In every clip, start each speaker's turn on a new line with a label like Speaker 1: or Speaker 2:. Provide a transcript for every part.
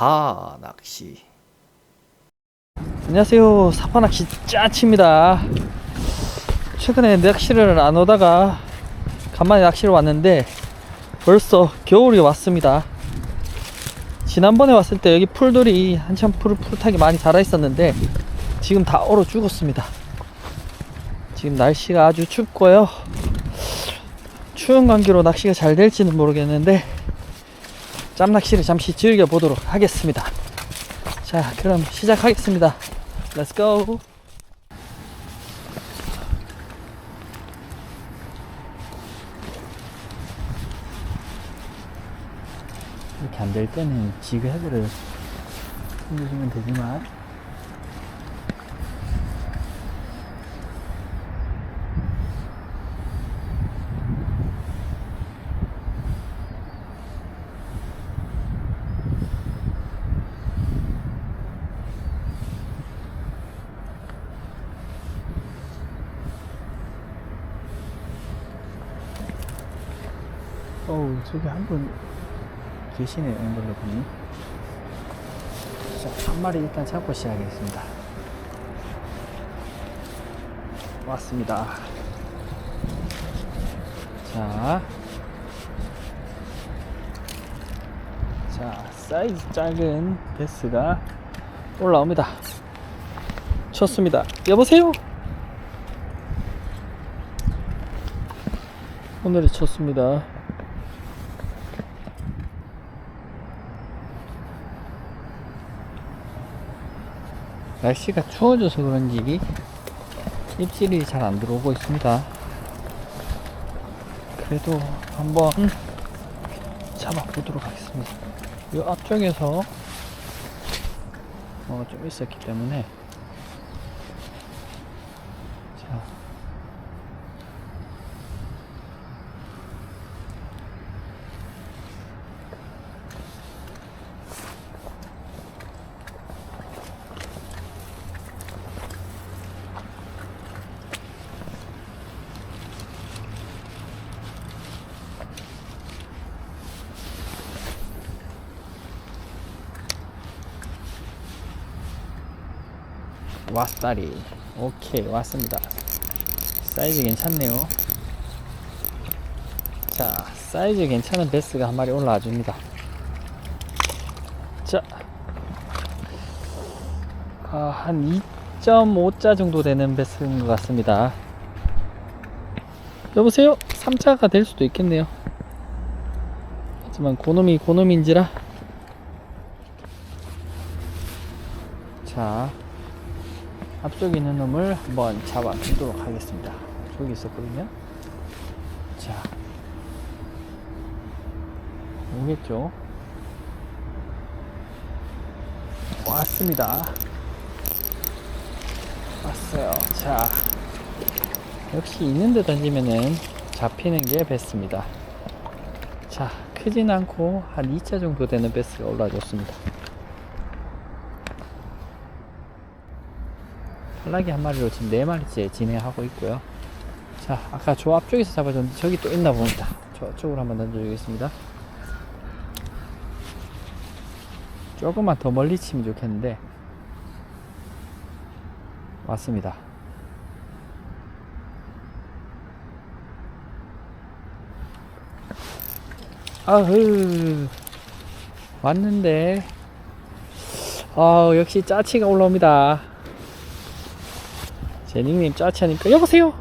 Speaker 1: 사파 낚시. 안녕하세요. 사파 낚시 짜치입니다. 최근에 낚시를 안 오다가 간만에 낚시를 왔는데 벌써 겨울이 왔습니다. 지난번에 왔을 때 여기 풀들이 한참 푸릇푸릇하게 많이 자라 있었는데 지금 다 얼어 죽었습니다. 지금 날씨가 아주 춥고요. 추운 관계로 낚시가 잘 될지는 모르겠는데 짬낚시를 잠시 즐겨 보도록 하겠습니다. 자, 그럼 시작하겠습니다. Go. 이렇게 안 될 때는 지그 헤드를 숨기시면 되지만 어우 저기 한 분 계시네요 앵글로 분이. 자, 한 마리 일단 잡고 시작하겠습니다. 왔습니다. 자, 자 사이즈 작은 베스가 올라옵니다. 쳤습니다. 여보세요? 오늘이 쳤습니다 날씨가 추워져서 그런지 입질이 잘 안 들어오고 있습니다. 그래도 한번 잡아보도록 하겠습니다. 이 앞쪽에서 어, 좀 있었기 때문에 자 왔다리. 오케이 왔습니다. 사이즈 괜찮네요. 자 사이즈 괜찮은 베스가 한 마리 올라와 줍니다. 자, 아, 한 2.5자 정도 되는 베스인 것 같습니다. 여보세요? 3자가 될 수도 있겠네요. 하지만 고놈이 고놈인지라. 자 앞쪽에 있는 놈을 한번 잡아 주도록 하겠습니다. 저기 있었거든요. 자, 오겠죠? 왔습니다. 왔어요. 자, 역시 있는 데 던지면은 잡히는 게 베스트입니다. 자, 크진 않고 한 2차 정도 되는 베스가 올라줬습니다. 탈락이 한 마리로 지금 네 마리째 진행하고 있고요. 자, 아까 저 앞쪽에서 잡아줬는데 저기 또 있나 봅니다. 저쪽으로 한번 던져주겠습니다. 조금만 더 멀리 치면 좋겠는데 왔습니다. 아흐 왔는데 아 역시 짜치가 올라옵니다. 제 닉네임 짜치하니까 여보세요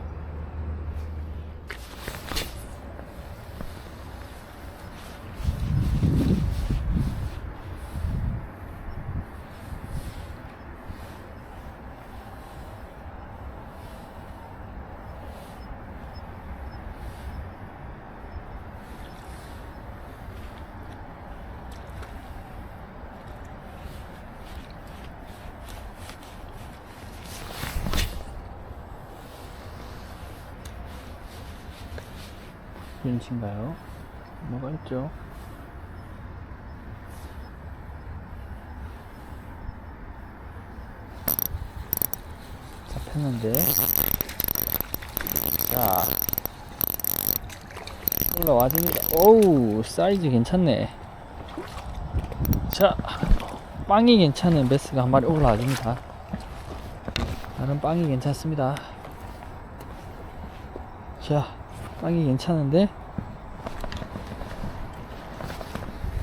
Speaker 1: 윤치인가요? 뭐가 있죠? 잡혔는데 자 올라와 줍니다 오우 사이즈 괜찮네 자 빵이 괜찮은 베스가 한 마리 올라와 줍니다. 나는 빵이 괜찮습니다. 자, 빵이 괜찮은데?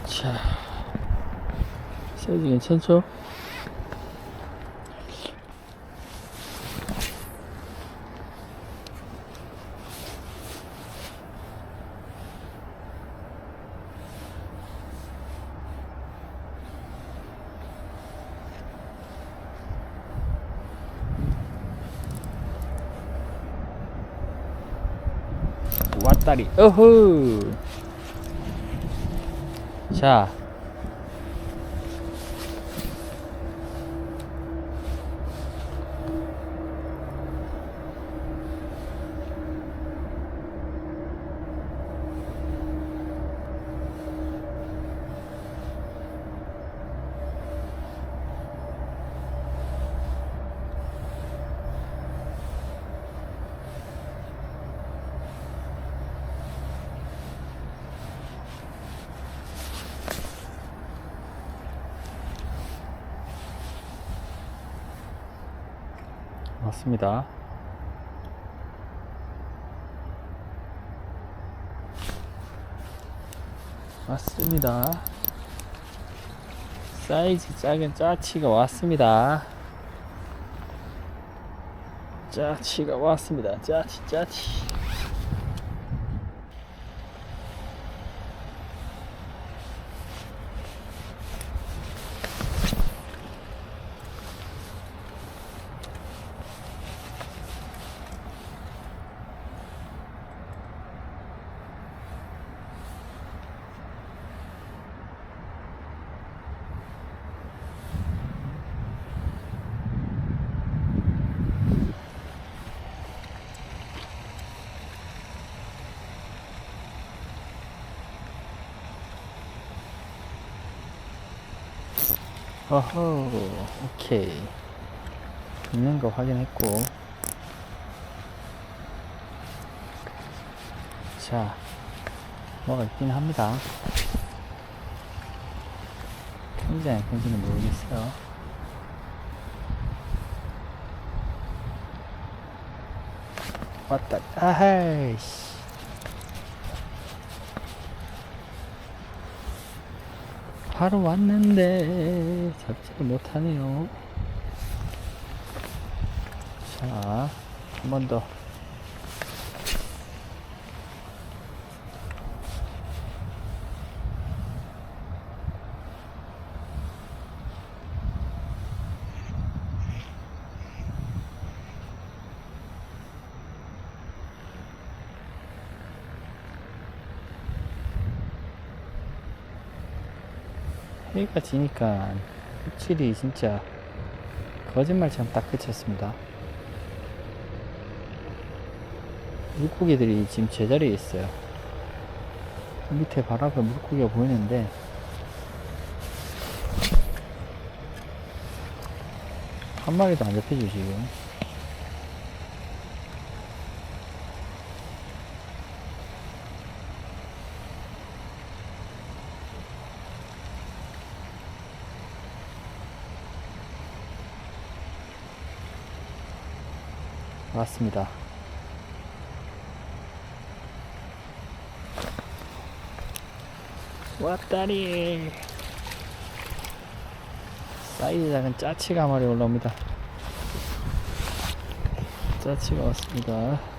Speaker 1: 자, 사이즈 괜찮죠? 왔다리. 어후 자 맞습니다. 맞습니다. 사이즈 작은 짜치가 왔습니다. 짜치가 왔습니다. 짜치 짜치 어허 오케이. 있는 거 확인했고. 자 뭐가 있긴 합니다. 큰지 안 큰지는 모르겠어요. 왔다. 아하이씨 바로 왔는데 잡지를 못하네요. 자 한 번 더 해가 지니까 흡질이 진짜 거짓말처럼 딱 그쳤습니다. 물고기들이 지금 제자리에 있어요. 밑에 바로 앞에 물고기가 보이는데 한 마리도 안 잡혀죠 지금. 맞습니다. 왔다리. 사이즈 작은 짜치가 말이 올라옵니다. 짜치가 왔습니다.